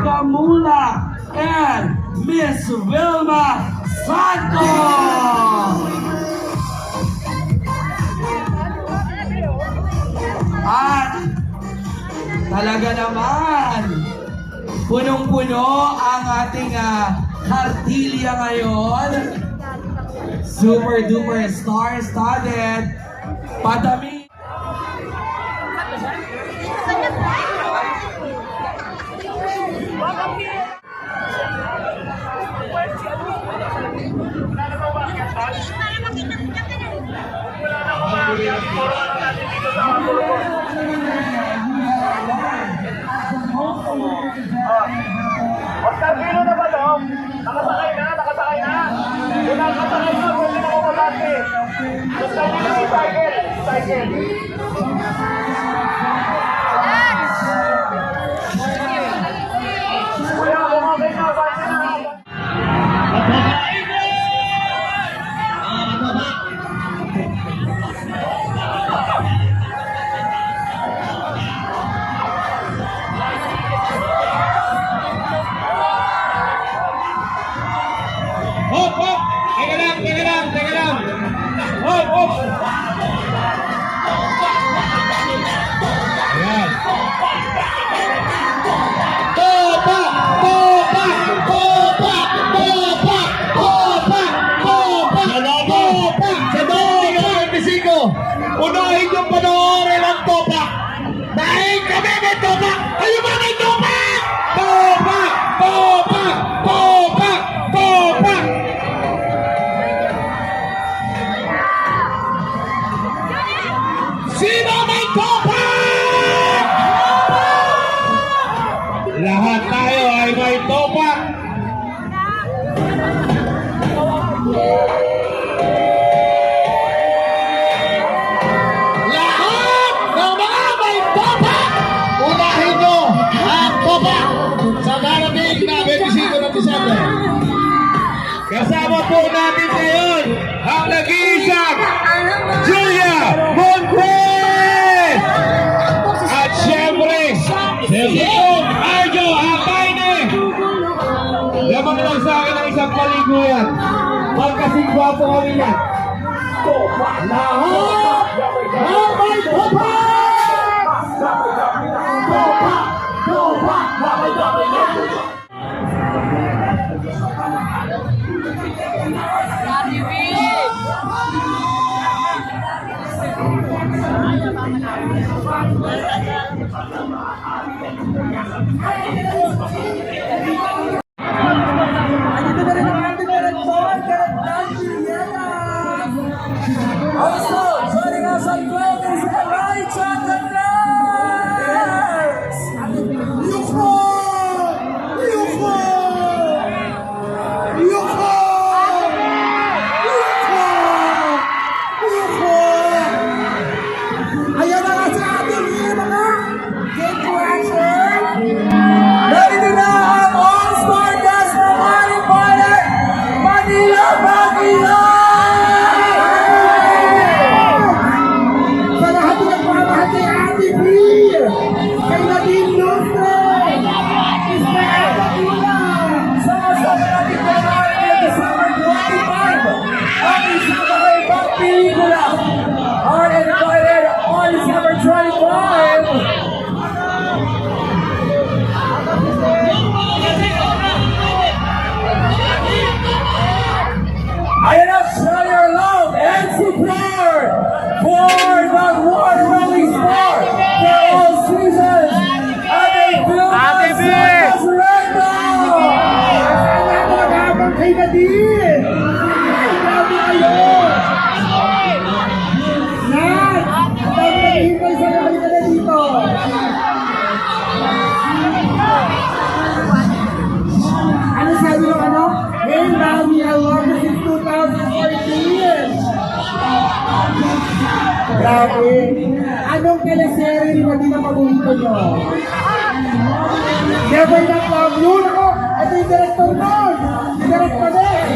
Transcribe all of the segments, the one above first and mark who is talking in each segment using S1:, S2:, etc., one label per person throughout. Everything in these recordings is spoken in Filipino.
S1: Nakamula and Miss Wilma Santos. At talaga naman, punong-puno ang ating ah, uh, kartilya ngayon. Super duper star-studded. Padami
S2: Cycle, cycle.
S3: Unahin yung panoorin ang Topak. Dahil kami may Topak, kayo ba may Topak? Iyon, Arjo, Apaine! Lamang lang sa akin ang isang paligo yan. Magkasing gwapo kami yan. Lahat! Hapay, hapay!
S1: Go back! Go back! Go back! Ayo, Christmas. Grabe. Anong teleserye na pinapagunto nyo? Never not love you. Ako, ito yung director nun. Director din.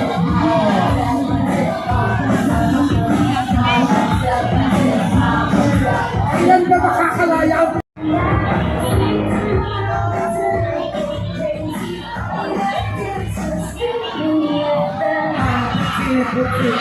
S1: Ayan ba makakalaya ang Thank you.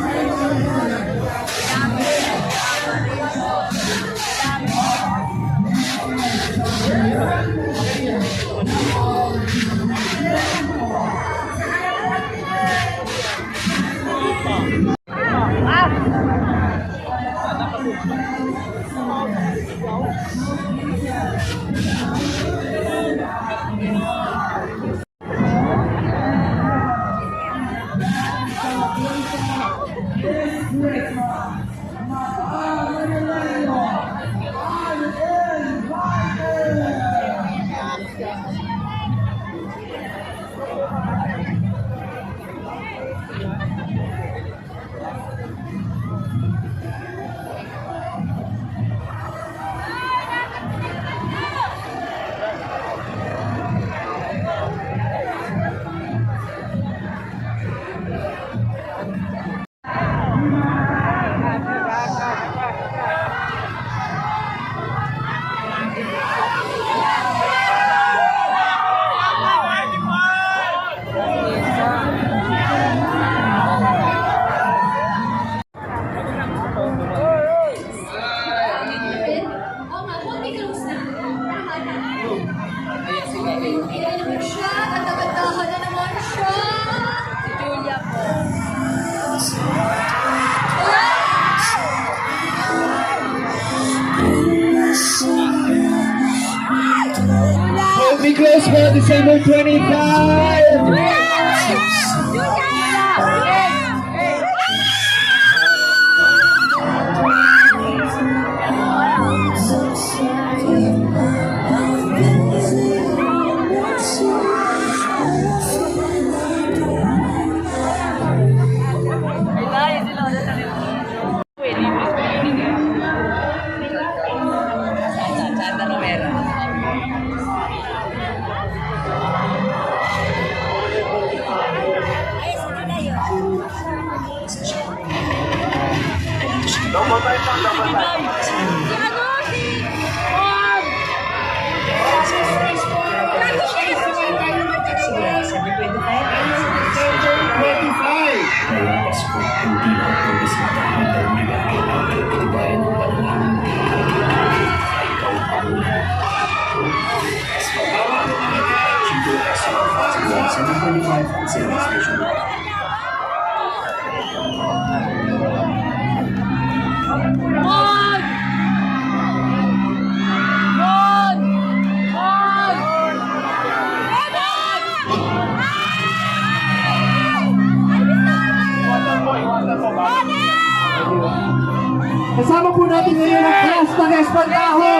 S1: Thank you. this Christmas. My father and
S4: labor. I'm. Mon! Mon!
S2: Kasama po natin ngayon ang class ng Espantaho.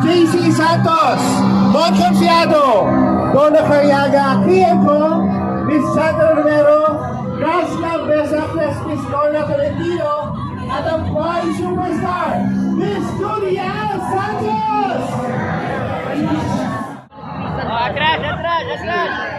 S2: JC Santos, Mon Confiado, Donna Carriaga, Kiempo, Miss Sandra Romero, Rasla Besacles, Miss Lorna Tolentino, at ang boy superstar, Miss Julia Santos!
S1: Atras, atras, atras!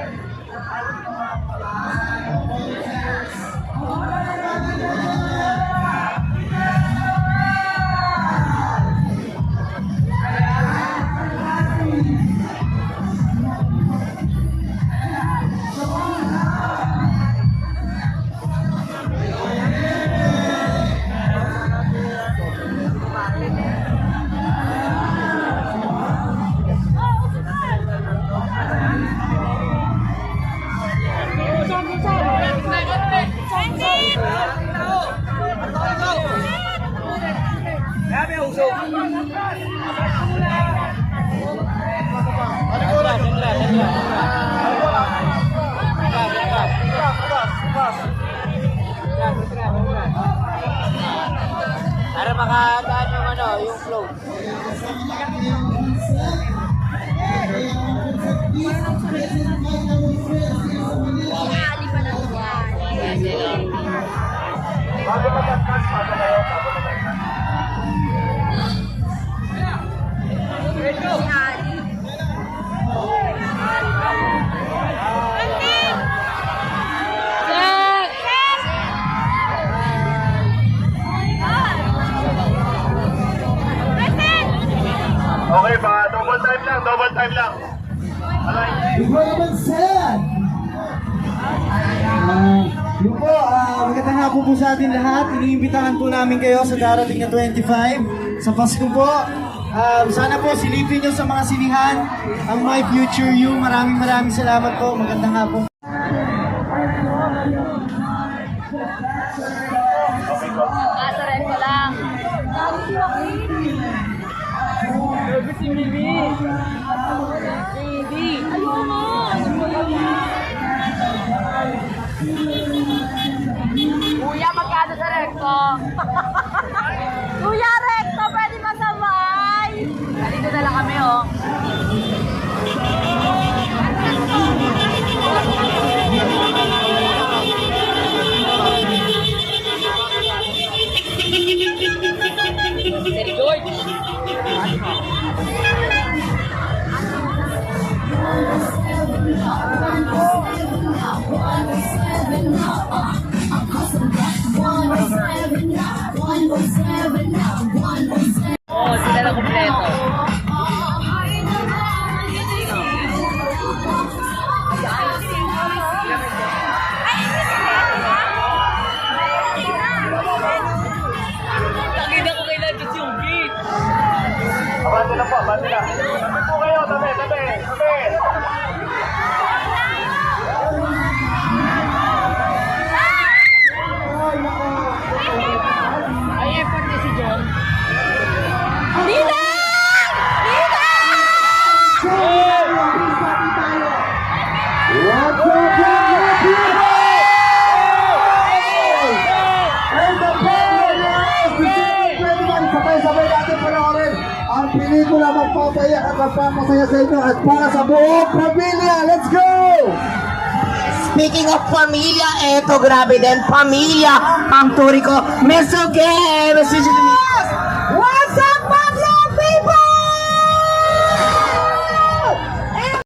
S5: mag ano ano yung flow. Sa atin lahat. Iniimbitahan po namin kayo sa darating na 25 sa Pasko po. Um, sana po silipin nyo sa mga sinihan ang My Future You. Maraming maraming salamat po. Magandang hapon.
S4: Asa rin ko lang. Baby. Ayun mo. Kuya, magkano sa Oo, sila na kompleto. Nakita ko kay Lagos yung beat.
S2: Abante lang po, abante lang. Tabi po kayo, tabi, tabi, tabi.
S1: Pelikula magpapaya at magpapasaya sa inyo at para sa buong pamilya. Let's go!
S6: Speaking of pamilya, eto grabe din, pamilya ang turi ko. Meso game! Meso game!